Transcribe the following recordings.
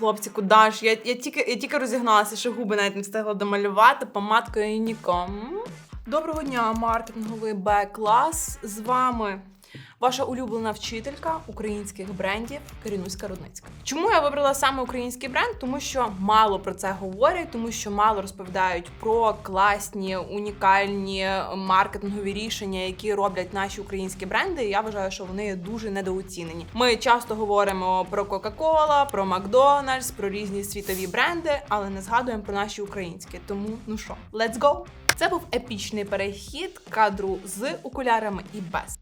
Хлопці, куди ж? Я, я, тільки, я тільки розігналася, що губи навіть не встигла домалювати помадкою Ніком. Доброго дня, маркетинговий Б-клас. З вами ваша улюблена вчителька українських брендів Карінуська Рудницька. Чому я вибрала саме український бренд? Тому що мало про це говорять, тому що мало розповідають про класні унікальні маркетингові рішення, які роблять наші українські бренди. І я вважаю, що вони дуже недооцінені. Ми часто говоримо про Coca-Cola, про Макдональдс, про різні світові бренди, але не згадуємо про наші українські. Тому ну що, let's go! Це був епічний перехід кадру з окулярами і без.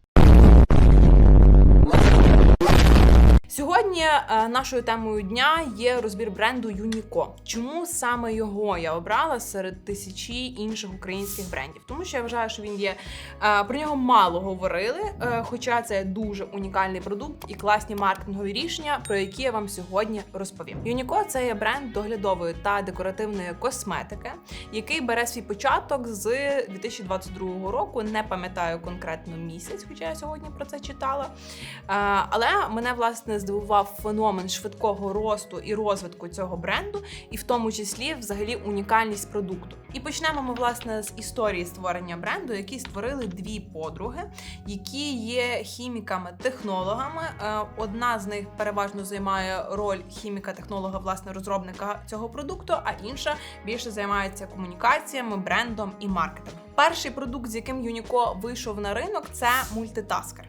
Сьогодні е, нашою темою дня є розбір бренду Юніко. Чому саме його я обрала серед тисячі інших українських брендів? Тому що я вважаю, що він є е, про нього мало говорили, е, хоча це дуже унікальний продукт і класні маркетингові рішення, про які я вам сьогодні розповім. Юніко це є бренд доглядової та декоративної косметики, який бере свій початок з 2022 року. Не пам'ятаю конкретно місяць, хоча я сьогодні про це читала. Але мене власне здивував феномен швидкого росту і розвитку цього бренду, і в тому числі взагалі унікальність продукту. І почнемо ми власне з історії створення бренду, які створили дві подруги, які є хіміками-технологами. Е, Одна з них переважно займає роль хіміка-технолога, власне, розробника цього продукту, а інша більше займається комунікаціями, брендом і маркетингом. Перший продукт, з яким Юніко вийшов на ринок, це мультитаскер.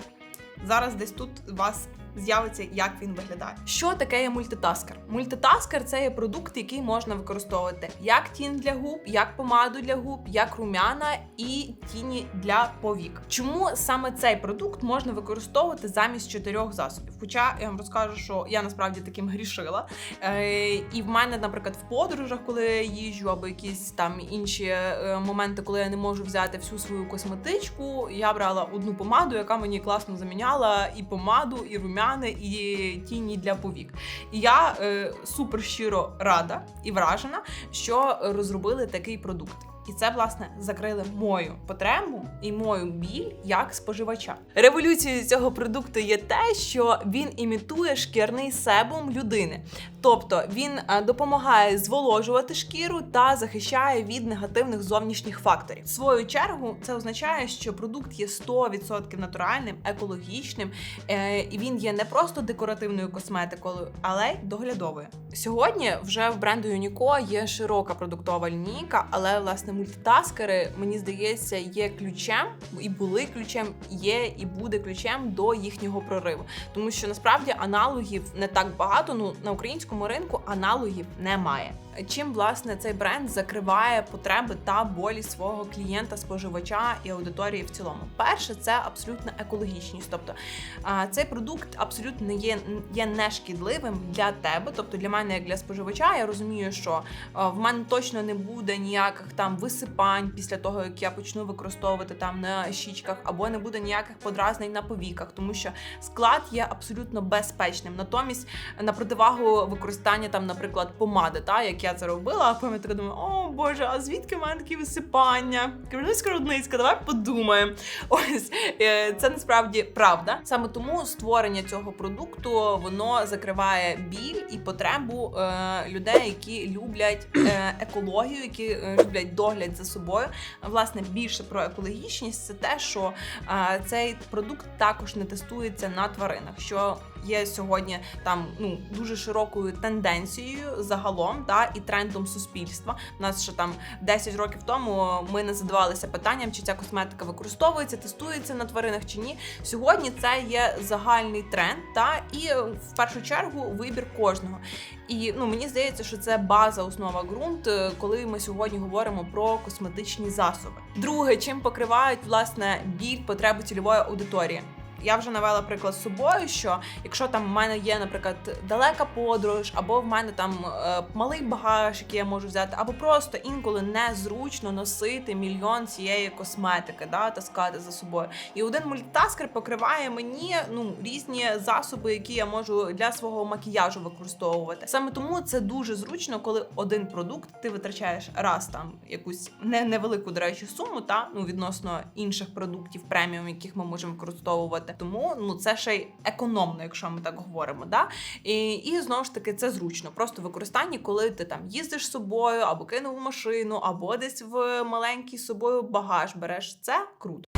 Зараз десь тут вас з'явиться, як він виглядає. Що таке є мультитаскер? Мультитаскер це є продукт, який можна використовувати як тінь для губ, як помаду для губ, як рум'яна і тіні для повік. Чому саме цей продукт можна використовувати замість чотирьох засобів? Хоча я вам розкажу, що я насправді таким грішила. Е, і в мене, наприклад, в подорожах, коли я їжджу, або якісь там інші е, моменти, коли я не можу взяти всю свою косметичку, я брала одну помаду, яка мені класно заміняла і помаду, і рум'яна румяни і тіні для повік. І я е, супер щиро рада і вражена, що розробили такий продукт. І це власне закрили мою потребу і мою біль як споживача. Революцією цього продукту є те, що він імітує шкірний себум людини, тобто він е, допомагає зволожувати шкіру та захищає від негативних зовнішніх факторів. В свою чергу це означає, що продукт є 100% натуральним, екологічним, е, і він є не просто декоративною косметикою, але й доглядовою. Сьогодні вже в бренду Юніко є широка продуктова лінійка, але власне мультитаскери, мені здається, є ключем і були ключем, є і буде ключем до їхнього прориву. Тому що насправді аналогів не так багато. Ну на українському ринку аналогів немає. Чим власне цей бренд закриває потреби та болі свого клієнта, споживача і аудиторії в цілому? Перше, це абсолютна екологічність. Тобто цей продукт абсолютно не є, є нешкідливим для тебе, тобто для мене, як для споживача, я розумію, що в мене точно не буде ніяких там висипань після того, як я почну використовувати там на щічках, або не буде ніяких подразнень на повіках, тому що склад є абсолютно безпечним. Натомість на противагу використання там, наприклад, помади, та як я це робила, така думаю, о боже, а звідки в мене такі висипання? Кривницька рудницька, давай подумаємо. Ось е, це насправді правда. Саме тому створення цього продукту воно закриває біль і потребу е, людей, які люблять е, екологію, які люблять догляд за собою. Власне, більше про екологічність це те, що цей продукт також не тестується на тваринах. що Є сьогодні там ну дуже широкою тенденцією загалом, та і трендом суспільства. У нас ще там 10 років тому ми не задавалися питанням, чи ця косметика використовується, тестується на тваринах чи ні. Сьогодні це є загальний тренд, та і в першу чергу вибір кожного. І ну мені здається, що це база, основа ґрунт, е, коли ми сьогодні говоримо про косметичні засоби. Друге, чим покривають власне біль потреби цільової аудиторії. Я вже навела приклад з собою, що якщо там в мене є, наприклад, далека подорож, або в мене там е, малий багаж, який я можу взяти, або просто інколи незручно носити мільйон цієї косметики, да, таскати за собою. І один мультитаскер покриває мені ну різні засоби, які я можу для свого макіяжу використовувати. Саме тому це дуже зручно, коли один продукт ти витрачаєш раз там якусь не невелику, до речі, суму, та ну відносно інших продуктів преміум, яких ми можемо використовувати економити. Тому ну це ще й економно, якщо ми так говоримо. Да? І, і знову ж таки це зручно. Просто в використанні, коли ти там їздиш з собою, або кинув машину, або десь в маленький собою багаж береш. Це круто.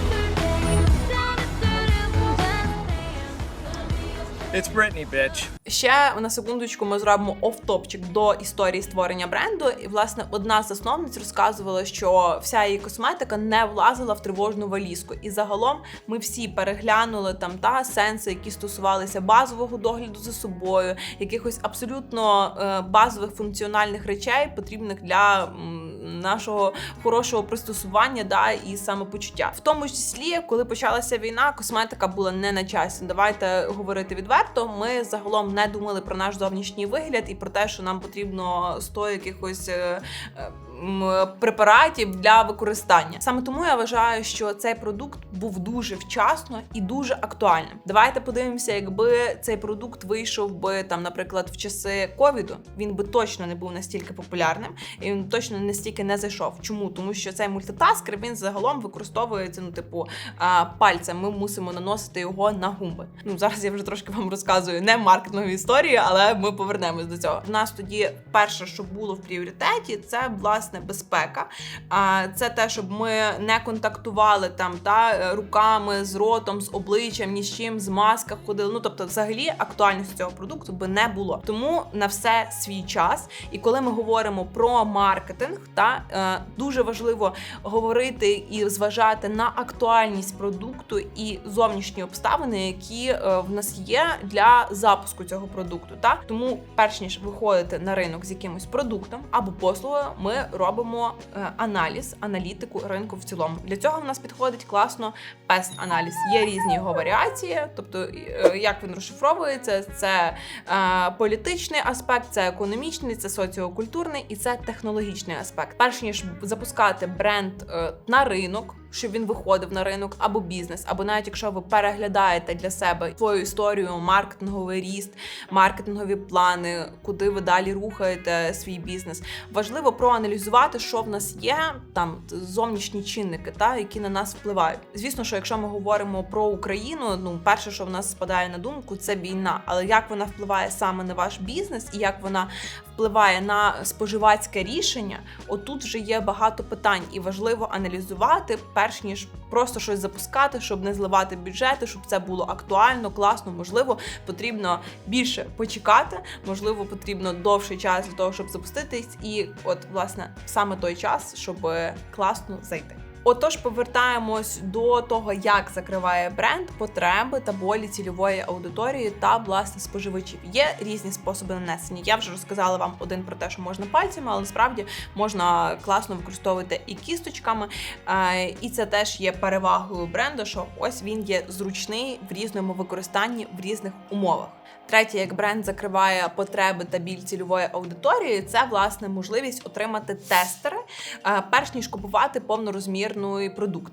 It's Britney, bitch. Ще на секундочку ми зробимо офтопчик до історії створення бренду. І власне одна з засновниць розказувала, що вся її косметика не влазила в тривожну валізку. І загалом ми всі переглянули там та сенси, які стосувалися базового догляду за собою, якихось абсолютно е, базових функціональних речей, потрібних для нашого хорошого пристосування да і самопочуття. В тому числі, коли почалася війна, косметика була не на часі. Давайте говорити відверто. Ми загалом не думали про наш зовнішній вигляд і про те, що нам потрібно 100 якихось. Препаратів для використання саме тому я вважаю, що цей продукт був дуже вчасно і дуже актуальним. Давайте подивимося, якби цей продукт вийшов би там, наприклад, в часи ковіду, він би точно не був настільки популярним і він точно настільки не зайшов. Чому? Тому що цей мультитаскер він загалом використовується, ну, типу, пальцем. Ми мусимо наносити його на гумби. Ну зараз я вже трошки вам розказую не маркетингові історії, але ми повернемось до цього. У нас тоді перше, що було в пріоритеті, це власне безпека. А це те, щоб ми не контактували там та руками з ротом, з обличчям, ні з чим, з масках ходили. Ну тобто, взагалі, актуальності цього продукту би не було. Тому на все свій час. І коли ми говоримо про маркетинг, та е, дуже важливо говорити і зважати на актуальність продукту і зовнішні обставини, які е, в нас є для запуску цього продукту. Та тому, перш ніж виходити на ринок з якимось продуктом або послугою, ми робимо е, аналіз, аналітику ринку в цілому. Для цього в нас підходить класно пест аналіз. Є різні його варіації, тобто е, як він розшифровується, це е, політичний аспект, це економічний, це соціокультурний і це технологічний аспект. Перш ніж запускати бренд на ринок. Щоб він виходив на ринок або бізнес, або навіть якщо ви переглядаєте для себе свою історію, маркетинговий ріст, маркетингові плани, куди ви далі рухаєте свій бізнес, важливо проаналізувати, що в нас є там зовнішні чинники, та які на нас впливають. Звісно, що якщо ми говоримо про Україну, ну перше, що в нас спадає на думку, це війна. Але як вона впливає саме на ваш бізнес і як вона впливає на споживацьке рішення, отут вже є багато питань, і важливо аналізувати, перш ніж просто щось запускати, щоб не зливати бюджети, щоб це було актуально, класно. Можливо, потрібно більше почекати, можливо, потрібно довший час для того, щоб запуститись, і от власне саме той час, щоб класно зайти. Отож, повертаємось до того, як закриває бренд потреби та болі цільової аудиторії та власне споживачів. Є різні способи нанесення. Я вже розказала вам один про те, що можна пальцями, але насправді можна класно використовувати і кісточками. Е, І це теж є перевагою бренду, що ось він є зручний в різному використанні в різних умовах. Третє, як бренд закриває потреби та біль цільової аудиторії, це власне можливість отримати тестери, е, перш ніж купувати повнорозмірний продукт.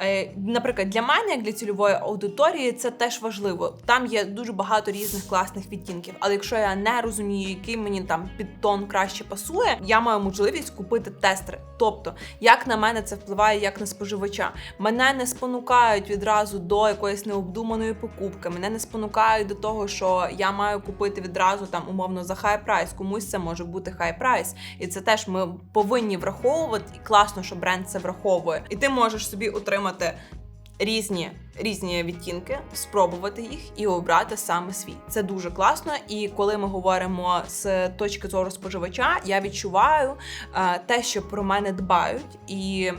Е, Наприклад, для мене, як для цільової аудиторії, це теж важливо. Там є дуже багато різних класних відтінків. Але якщо я не розумію, який мені там підтон краще пасує, я маю можливість купити тестери. Тобто, як на мене це впливає як на споживача. Мене не спонукають відразу до якоїсь необдуманої покупки. Мене не спонукають до того, що я маю купити відразу там умовно за хай прайс. Комусь це може бути хай прайс, і це теж ми повинні враховувати. І класно, що бренд це враховує. І ти можеш собі отримати. Різні різні відтінки, спробувати їх і обрати саме свій. Це дуже класно. І коли ми говоримо з точки зору споживача, я відчуваю е, те, що про мене дбають, і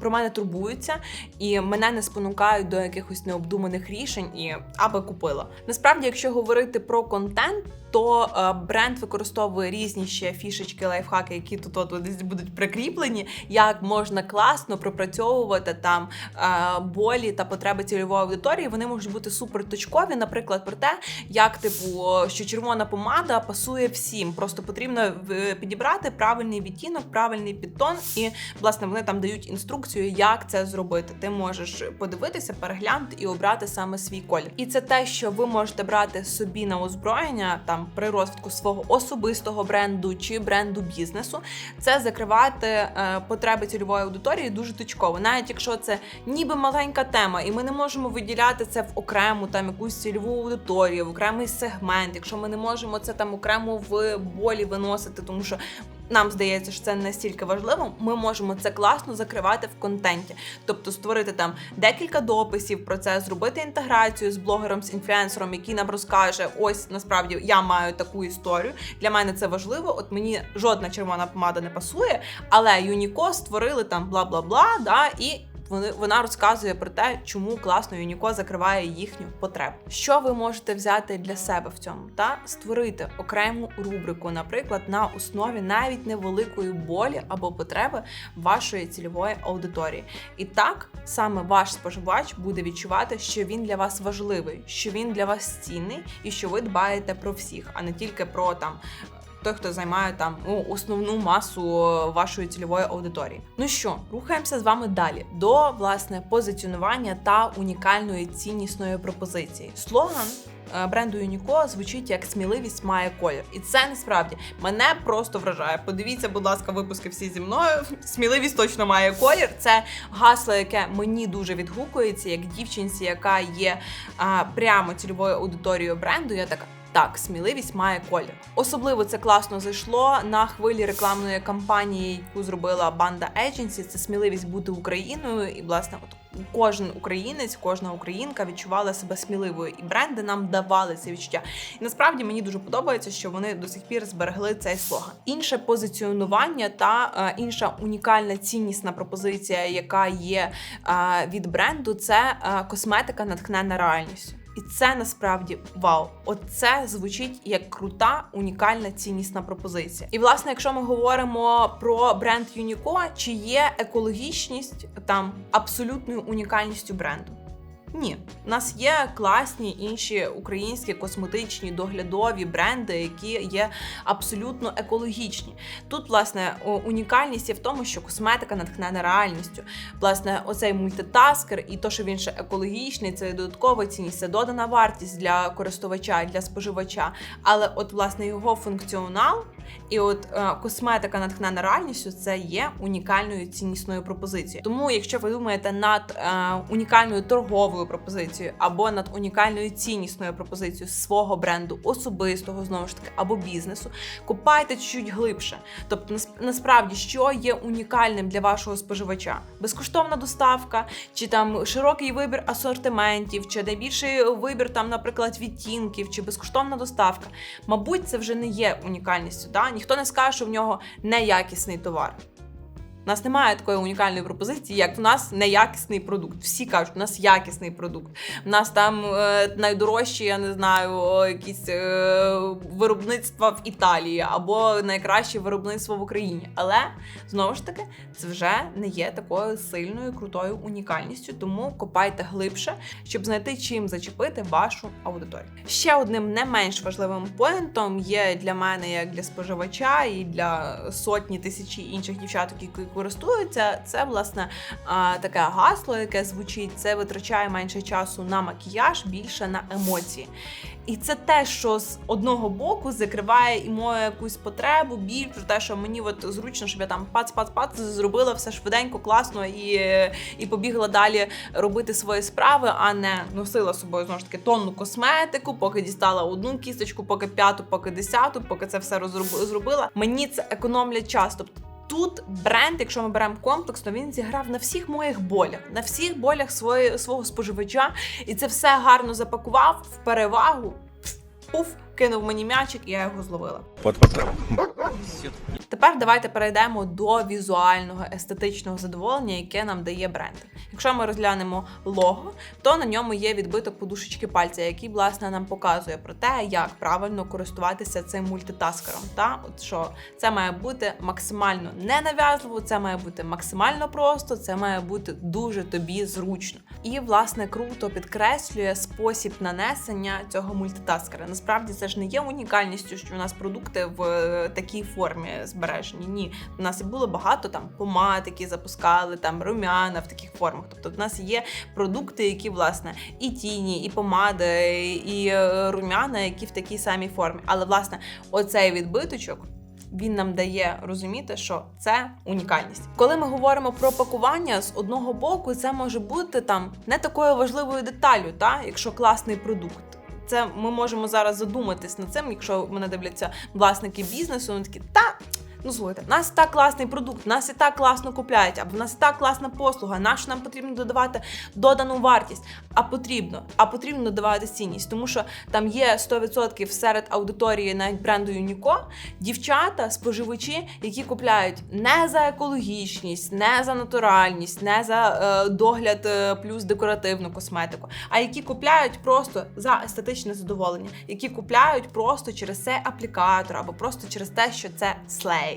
про мене турбуються, і мене не спонукають до якихось необдуманих рішень, і аби купила. Насправді, якщо говорити про контент. То е, бренд використовує різні ще фішечки, лайфхаки, які тут от десь будуть прикріплені, як можна класно пропрацьовувати там е, болі та потреби цільової аудиторії. Вони можуть бути суперточкові, наприклад, про те, як типу, що червона помада пасує всім. Просто потрібно в- підібрати правильний відтінок, правильний підтон, і власне вони там дають інструкцію, як це зробити. Ти можеш подивитися, переглянути і обрати саме свій колір. І це те, що ви можете брати собі на озброєння там при розвитку свого особистого бренду чи бренду бізнесу. Це закривати е, потреби цільової аудиторії дуже точково, навіть якщо це ніби маленька тема, і ми не можемо виділяти це в окрему там якусь цільову аудиторію, в окремий сегмент, якщо ми не можемо це там окремо в болі виносити, тому що нам здається, що це настільки важливо, ми можемо це класно закривати в контенті. Тобто створити там декілька дописів про це, зробити інтеграцію з блогером, з інфлюенсером, який нам розкаже: ось насправді я маю таку історію. Для мене це важливо. От мені жодна червона помада не пасує, але Юніко створили там бла бла бла, да і. Вони вона розказує про те, чому класно Юніко закриває їхню потребу. Що ви можете взяти для себе в цьому? Та створити окрему рубрику, наприклад, на основі навіть невеликої болі або потреби вашої цільової аудиторії. І так саме ваш споживач буде відчувати, що він для вас важливий, що він для вас цінний, і що ви дбаєте про всіх, а не тільки про там той, хто займає там ну, основну масу вашої цільової аудиторії. Ну що, рухаємося з вами далі до власне позиціонування та унікальної ціннісної пропозиції. Слоган. е, Бренду Юніко звучить як сміливість має колір, і це насправді мене просто вражає. Подивіться, будь ласка, випуски всі зі мною. Сміливість точно має колір. Це гасло, яке мені дуже відгукується, як дівчинці, яка є а, прямо цільовою аудиторією бренду. Я така. Так, сміливість має колір. Особливо це класно зайшло на хвилі рекламної кампанії, яку зробила банда Agency. Це сміливість бути Україною, і власне, от кожен українець, кожна українка відчувала себе сміливою, і бренди нам давали це відчуття. І насправді мені дуже подобається, що вони до сих пір зберегли цей слоган. Інше позиціонування та е, інша унікальна ціннісна пропозиція, яка є е, від бренду, це е, косметика натхнена реальністю. І це насправді вау. Оце звучить як крута, унікальна ціннісна пропозиція. І власне, якщо ми говоримо про бренд Юніко, чи є екологічність там абсолютною унікальністю бренду? Ні, у нас є класні інші українські косметичні доглядові бренди, які є абсолютно екологічні. Тут, власне, унікальність є в тому, що косметика натхнена реальністю. Власне, оцей мультитаскер і то, що він ще екологічний, це додаткова цінність, це додана вартість для користувача, для споживача. Але, от, власне, його функціонал і от е, косметика натхнена реальністю це є унікальною ціннісною пропозицією. Тому, якщо ви думаєте над е, унікальною торговою пропозицією або над унікальною ціннісною пропозицією свого бренду, особистого знову ж таки, або бізнесу, копайте чуть глибше. Тобто, насправді, що є унікальним для вашого споживача? Безкоштовна доставка, чи там широкий вибір асортиментів, чи найбільший вибір там, наприклад, відтінків, чи безкоштовна доставка. Мабуть, це вже не є унікальністю. Да? Ніхто не скаже, що в нього неякісний товар. У нас немає такої унікальної пропозиції, як в нас неякісний продукт. Всі кажуть, у нас якісний продукт. У нас там е, найдорожчі, я не знаю, якісь е, виробництва в Італії або найкраще виробництво в Україні. Але знову ж таки, це вже не є такою сильною, крутою унікальністю. Тому копайте глибше, щоб знайти чим зачепити вашу аудиторію. Ще одним не менш важливим поінтом є для мене, як для споживача, і для сотні тисячі інших дівчаток, які користуються. Це власне таке гасло, яке звучить: це витрачає менше часу на макіяж, більше на емоції. І це те, що з одного боку закриває і мою якусь потребу, біль про те, що мені от зручно, щоб я там пац-пац-пац зробила все швиденько, класно і, і побігла далі робити свої справи, а не носила з собою знову ж таки тонну косметику, поки дістала одну кісточку, поки п'яту, поки десяту, поки це все розроб- зробила. Мені це економлять час. Тобто Тут бренд, якщо ми беремо комплексно, він зіграв на всіх моїх болях, на всіх болях своє, свого споживача, і це все гарно запакував в перевагу. Пуф, кинув мені м'ячик, і я його зловила. Тепер давайте перейдемо до візуального естетичного задоволення, яке нам дає бренд. Якщо ми розглянемо лого, то на ньому є відбиток подушечки пальця, який власне нам показує про те, як правильно користуватися цим мультитаскером. Та от що це має бути максимально ненав'язливо, це має бути максимально просто, це має бути дуже тобі зручно. І власне круто підкреслює спосіб нанесення цього мультитаскера. Насправді це ж не є унікальністю, що у нас продукти в е, такій формі збережені. Ні, у нас і було багато там помад, які запускали, там румяна в таких формах. Тобто, в нас є продукти, які власне і тіні, і помади, і е, румяна, які в такій самій формі. Але власне, оцей відбиточок. Він нам дає розуміти, що це унікальність. Коли ми говоримо про пакування, з одного боку це може бути там не такою важливою деталю, та якщо класний продукт. Це ми можемо зараз задуматись над цим, якщо мене дивляться власники бізнесу, вони такі та. Ну слухайте, в нас так класний продукт, нас і так класно купляють, або в нас і так класна послуга. Нащо нам потрібно додавати додану вартість? А потрібно, а потрібно додавати цінність, тому що там є 100% серед аудиторії навіть бренду Юніко дівчата, споживачі, які купляють не за екологічність, не за натуральність, не за е, догляд е, плюс декоративну косметику, а які купляють просто за естетичне задоволення, які купляють просто через цей аплікатор або просто через те, що це слей.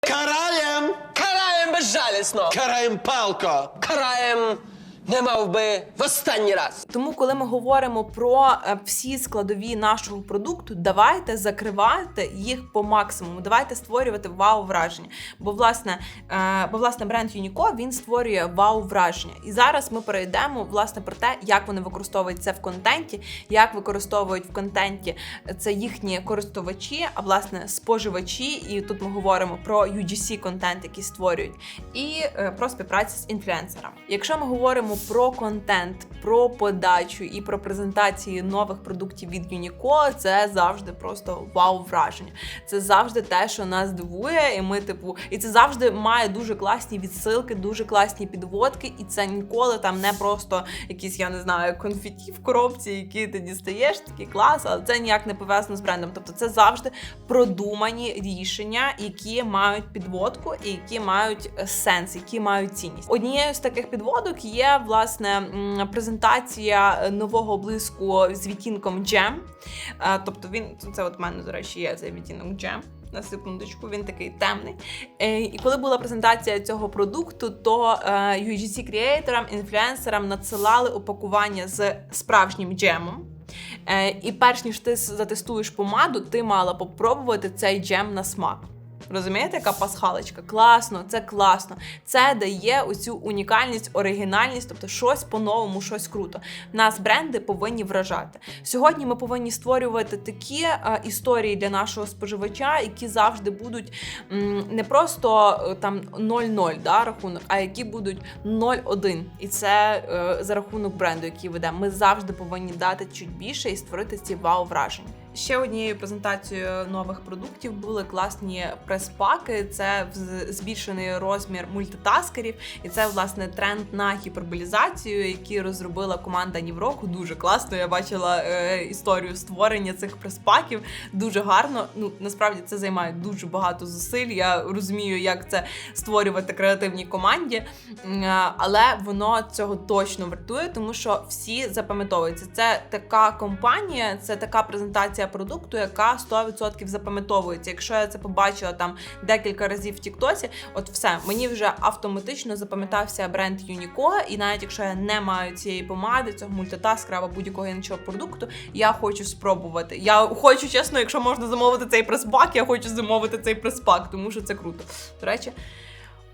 Караєм! Караєм безжалісно! Караєм палко! Караєм не мав би в останній раз. Тому, коли ми говоримо про е, всі складові нашого продукту, давайте закривати їх по максимуму. Давайте створювати вау враження. Бо власне, е, бо власне бренд Юніко він створює вау враження. І зараз ми перейдемо власне про те, як вони використовують це в контенті, як використовують в контенті це їхні користувачі, а власне споживачі. І тут ми говоримо про UGC контент, який створюють, і е, про співпрацю з інфлюенсерами. Якщо ми говоримо про контент, про подачу і про презентації нових продуктів від Юніко, це завжди просто вау враження. Це завжди те, що нас дивує, і ми, типу, і це завжди має дуже класні відсилки, дуже класні підводки, і це ніколи там не просто якісь, я не знаю, конфеті в коробці, які ти дістаєш, такий клас, але це ніяк не пов'язано з брендом. Тобто це завжди продумані рішення, які мають підводку і які мають е, сенс, які мають цінність. Однією з таких підводок є власне презентація нового блиску з відтінком Jam. Е, Тобто він це от в мене, до речі, є цей відтінок Jam. На секундочку, він такий темний. Е, І коли була презентація цього продукту, то е, UGC креаторам, інфлюенсерам надсилали упакування з справжнім джемом. І перш ніж ти затестуєш помаду, ти мала попробувати цей джем на смак. Розумієте, яка пасхалочка? Класно, це класно. Це дає оцю унікальність, оригінальність, тобто щось по-новому, щось круто. Нас бренди повинні вражати. Сьогодні ми повинні створювати такі е, історії для нашого споживача, які завжди будуть не просто е, там 0-0 да, рахунок, а які будуть 0-1. І це е, за рахунок бренду, який ведемо. Ми завжди повинні дати чуть більше і створити ці вау враження. Ще однією презентацією нових продуктів були класні прес-паки. Це збільшений розмір мультитаскерів, і це власне тренд на гіперболізацію, який розробила команда Нівроку. Дуже класно. Я бачила е, історію створення цих прес-паків. Дуже гарно. Ну насправді це займає дуже багато зусиль. Я розумію, як це створювати креативній команді, е, але воно цього точно вартує, тому що всі запам'ятовуються. Це така компанія, це така презентація продукту, яка 100% запам'ятовується. Якщо я це побачила там декілька разів в Тіктосі, от все, мені вже автоматично запам'ятався бренд Юніко, і навіть якщо я не маю цієї помади, цього мультитаскера або будь-якого іншого продукту, я хочу спробувати. Я хочу, чесно, якщо можна замовити цей прес-пак, я хочу замовити цей прес-пак, тому що це круто. До речі.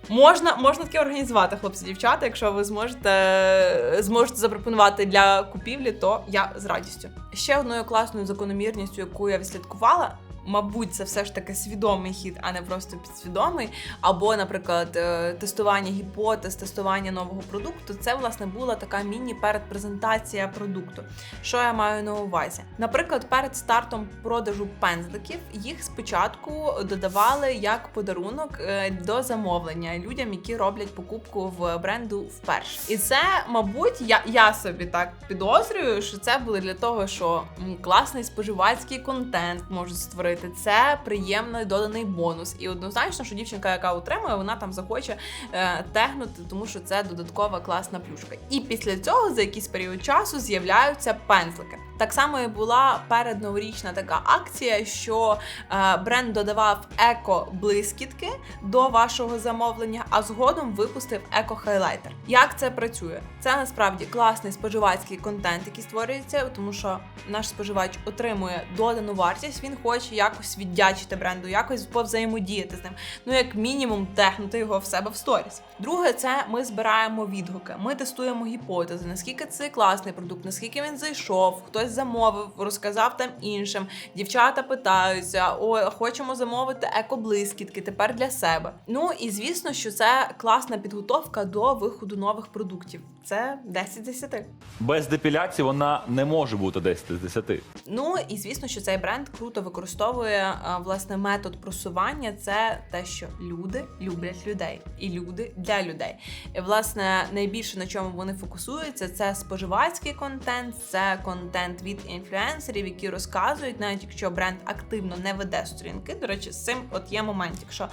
Можна, можна таке організувати, хлопці, дівчата. Якщо ви зможете, зможете запропонувати для купівлі, то я з радістю. Ще одною класною закономірністю, яку я відслідкувала. Мабуть, це все ж таки свідомий хід, а не просто підсвідомий. Або, наприклад, е, тестування гіпотез, тестування нового продукту. Це власне була така міні-передпрезентація продукту. Що я маю на увазі? Наприклад, перед стартом продажу пензликів їх спочатку додавали як подарунок е, до замовлення людям, які роблять покупку в бренду вперше. І це, мабуть, я, я собі так підозрюю, що це було для того, що класний споживацький контент можуть створити. Це приємний доданий бонус. І однозначно, що дівчинка, яка отримує, вона там захоче е, тегнути, тому що це додаткова класна плюшка. І після цього за якийсь період часу з'являються пензлики. Так само і була передноворічна така акція, що е, бренд додавав еко-блискітки до вашого замовлення, а згодом випустив еко-хайлайтер. Як це працює? Це насправді класний споживацький контент, який створюється, тому що наш споживач отримує додану вартість. Він хоче якось віддячити бренду, якось повзаємодіяти з ним. Ну, як мінімум, технути його в себе в сторіс. Друге, це ми збираємо відгуки. Ми тестуємо гіпотези, наскільки це класний продукт, наскільки він зайшов, хтось щось замовив, розказав там іншим. Дівчата питаються: ой, хочемо замовити екоблискітки тепер для себе. Ну і звісно, що це класна підготовка до виходу нових продуктів. Це 10 з 10. Без депіляції вона не може бути 10 з 10. Ну і звісно, що цей бренд круто використовує власне метод просування. Це те, що люди люблять людей, і люди для людей. І власне найбільше на чому вони фокусуються, це споживацький контент, це контент від інфлюенсерів, які розказують, навіть якщо бренд активно не веде сторінки. До речі, з цим от є момент, якщо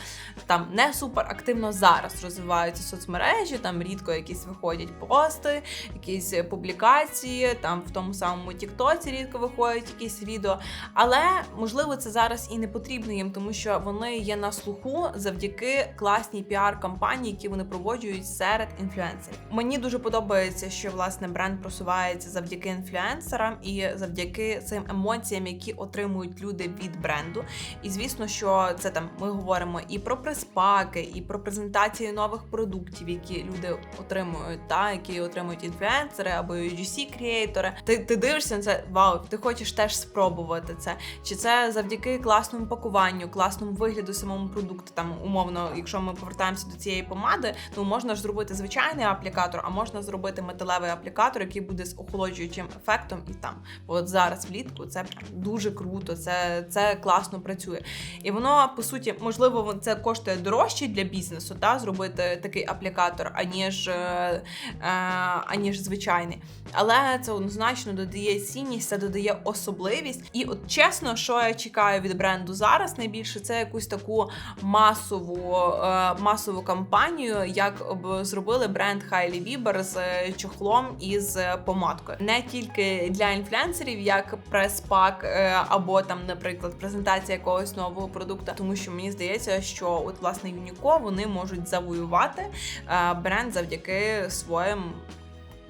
там не супер активно зараз розвиваються соцмережі, там рідко якісь виходять пости, якісь публікації, там в тому самому Тіктоці рідко виходять якісь відео. Але можливо це зараз і не потрібно їм, тому що вони є на слуху завдяки класній піар-кампанії, які вони проводжують серед інфлюенсерів. Мені дуже подобається, що власне бренд просувається завдяки інфлюенсерам і завдяки цим емоціям, які отримують люди від бренду. І звісно, що це там ми говоримо і про приспаки, і про презентації нових продуктів, які люди отримують, та які отримують інфлюенсери або UGC креатори. Ти, ти дивишся на це, вау, ти хочеш теж спробувати це. Чи це завдяки класному пакуванню, класному вигляду самому продукту? Там умовно, якщо ми повертаємося до цієї помади, ну можна ж зробити звичайний аплікатор, а можна зробити металевий аплікатор, який буде з охолоджуючим ефектом, і там от зараз влітку це дуже круто, це, це класно працює. І воно по суті, можливо, це коштує дорожче для бізнесу, та зробити такий аплікатор, аніж, е, е, аніж звичайний. Але це однозначно додає цінність, це додає особливість. І от чесно, що я чекаю від бренду зараз найбільше, це якусь таку масову, е, масову кампанію, як б зробили бренд Хайлі Бібер з чохлом і з помадкою. Не тільки для інфлюенсерів, як прес-пак е, або там, наприклад, презентація якогось нового продукту, тому що мені здається, що от власне Юніко вони можуть завоювати е, бренд завдяки своїм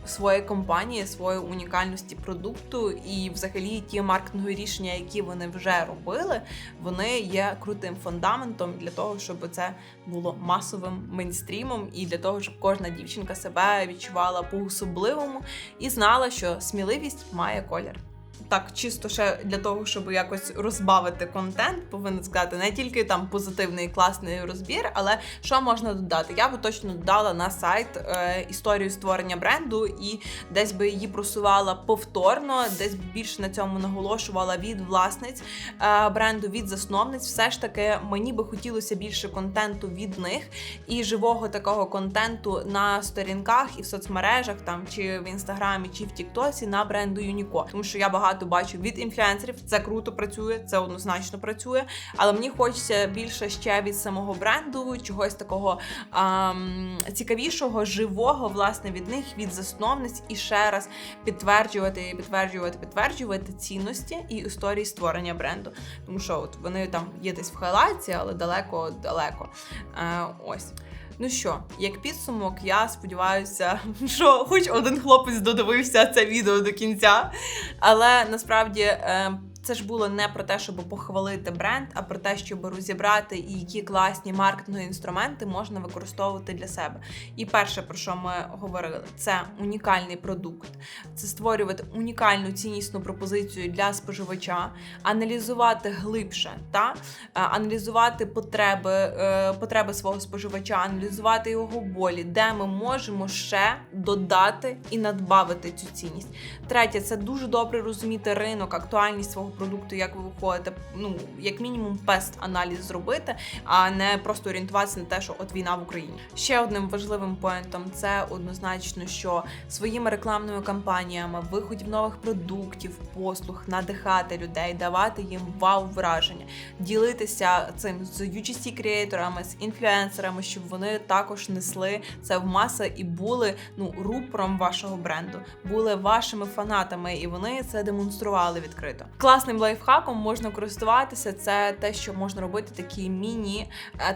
своєї компанії, своєї унікальності продукту, і взагалі ті маркетингові рішення, які вони вже робили, вони є крутим фундаментом для того, щоб це було масовим мейнстрімом, і для того, щоб кожна дівчинка себе відчувала по-особливому і знала, що сміливість має колір. Так, чисто ще для того, щоб якось розбавити контент, повинна сказати не тільки там позитивний класний розбір, але що можна додати. Я би точно додала на сайт е, історію створення бренду і десь би її просувала повторно, десь більше на цьому наголошувала від власниць е, бренду, від засновниць. Все ж таки, мені би хотілося більше контенту від них і живого такого контенту на сторінках і в соцмережах, там чи в інстаграмі, чи в Тіктосі на бренду Юніко. Тому що я багато бачу від інфлюенсерів. Це круто працює, це однозначно працює. Але мені хочеться більше ще від самого бренду, чогось такого ам, цікавішого, живого, власне, від них, від засновниць, і ще раз підтверджувати, підтверджувати, підтверджувати цінності і історії створення бренду. Тому що от вони там є десь в хайлайті, але далеко, далеко. Е, ось. Ну що, як підсумок, я сподіваюся, що хоч один хлопець додивився це відео до кінця. Але насправді е, це ж було не про те, щоб похвалити бренд, а про те, щоб розібрати, які класні маркетингові інструменти можна використовувати для себе. І перше, про що ми говорили, це унікальний продукт, це створювати унікальну ціннісну пропозицію для споживача, аналізувати глибше, та е, аналізувати потреби, е, потреби свого споживача, аналізувати його болі, де ми можемо ще додати і надбавити цю цінність. Третє, це дуже добре розуміти ринок, актуальність свого продукту, як ви виходите, ну як мінімум пест-аналіз зробити, а не просто орієнтуватися на те, що от війна в Україні. Ще одним важливим поінтом це однозначно, що своїми рекламними кампаніями, виходів нових продуктів, послуг, надихати людей, давати їм вау враження, ділитися цим з UGC креаторами, з інфлюенсерами, щоб вони також несли це в маси і були ну рупором вашого бренду, були вашими фанатами, і вони це демонстрували відкрито. Класним лайфхаком можна користуватися. Це те, що можна робити такі міні е,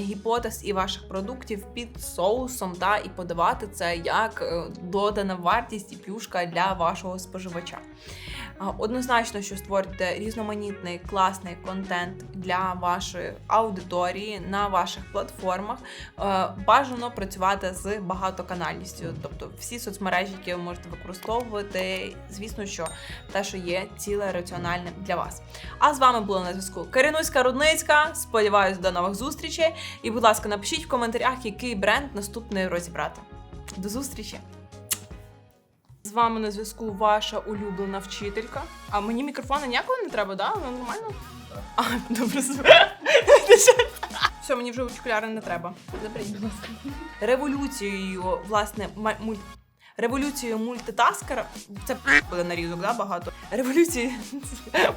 гіпотез і ваших продуктів під соусом, та і подавати це як е, додана вартість і плюшка для вашого споживача. Однозначно, що створюєте різноманітний класний контент для вашої аудиторії на ваших платформах. Е, Бажано працювати з багатоканальністю, тобто всі соцмережі, які ви можете використовувати, звісно, що те, що є ціле раціональне для вас. А з вами була на зв'язку Киринуська Рудницька. Сподіваюсь, до нових зустрічей. І, будь ласка, напишіть в коментарях, який бренд наступний розібрати. До зустрічі! З вами на зв'язку ваша улюблена вчителька. А мені мікрофона ніякого не треба, да? Ну, нормально? А, добре. Все, мені вже окуляри не треба. Заберіть, будь ласка. Революцією, власне, ма- муль... Революцією мультитаскера. Це буде нарізок, да, багато. Революції.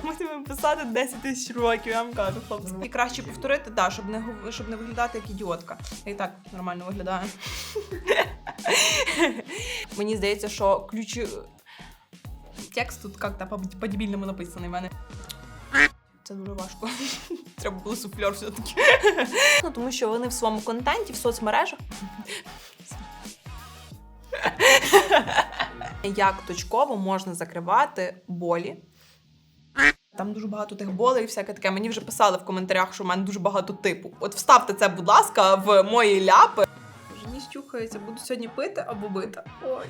Будемо писати 10 тисяч років, я вам кажу, хлопці. І краще повторити, да, щоб не щоб не виглядати як ідіотка. Я і так нормально виглядаю. Мені здається, що ключі. Текст тут як-то по- по-дебільному написаний в мене. Це дуже важко. Треба було суфльор все-таки. Ну, тому що вони в своєму контенті, в соцмережах. Як точково можна закривати болі. Там дуже багато тих болей і всяке таке. Мені вже писали в коментарях, що в мене дуже багато типу. От вставте це, будь ласка, в мої ляпи. Вже ніс чухається, буду сьогодні пити або бити. Ой.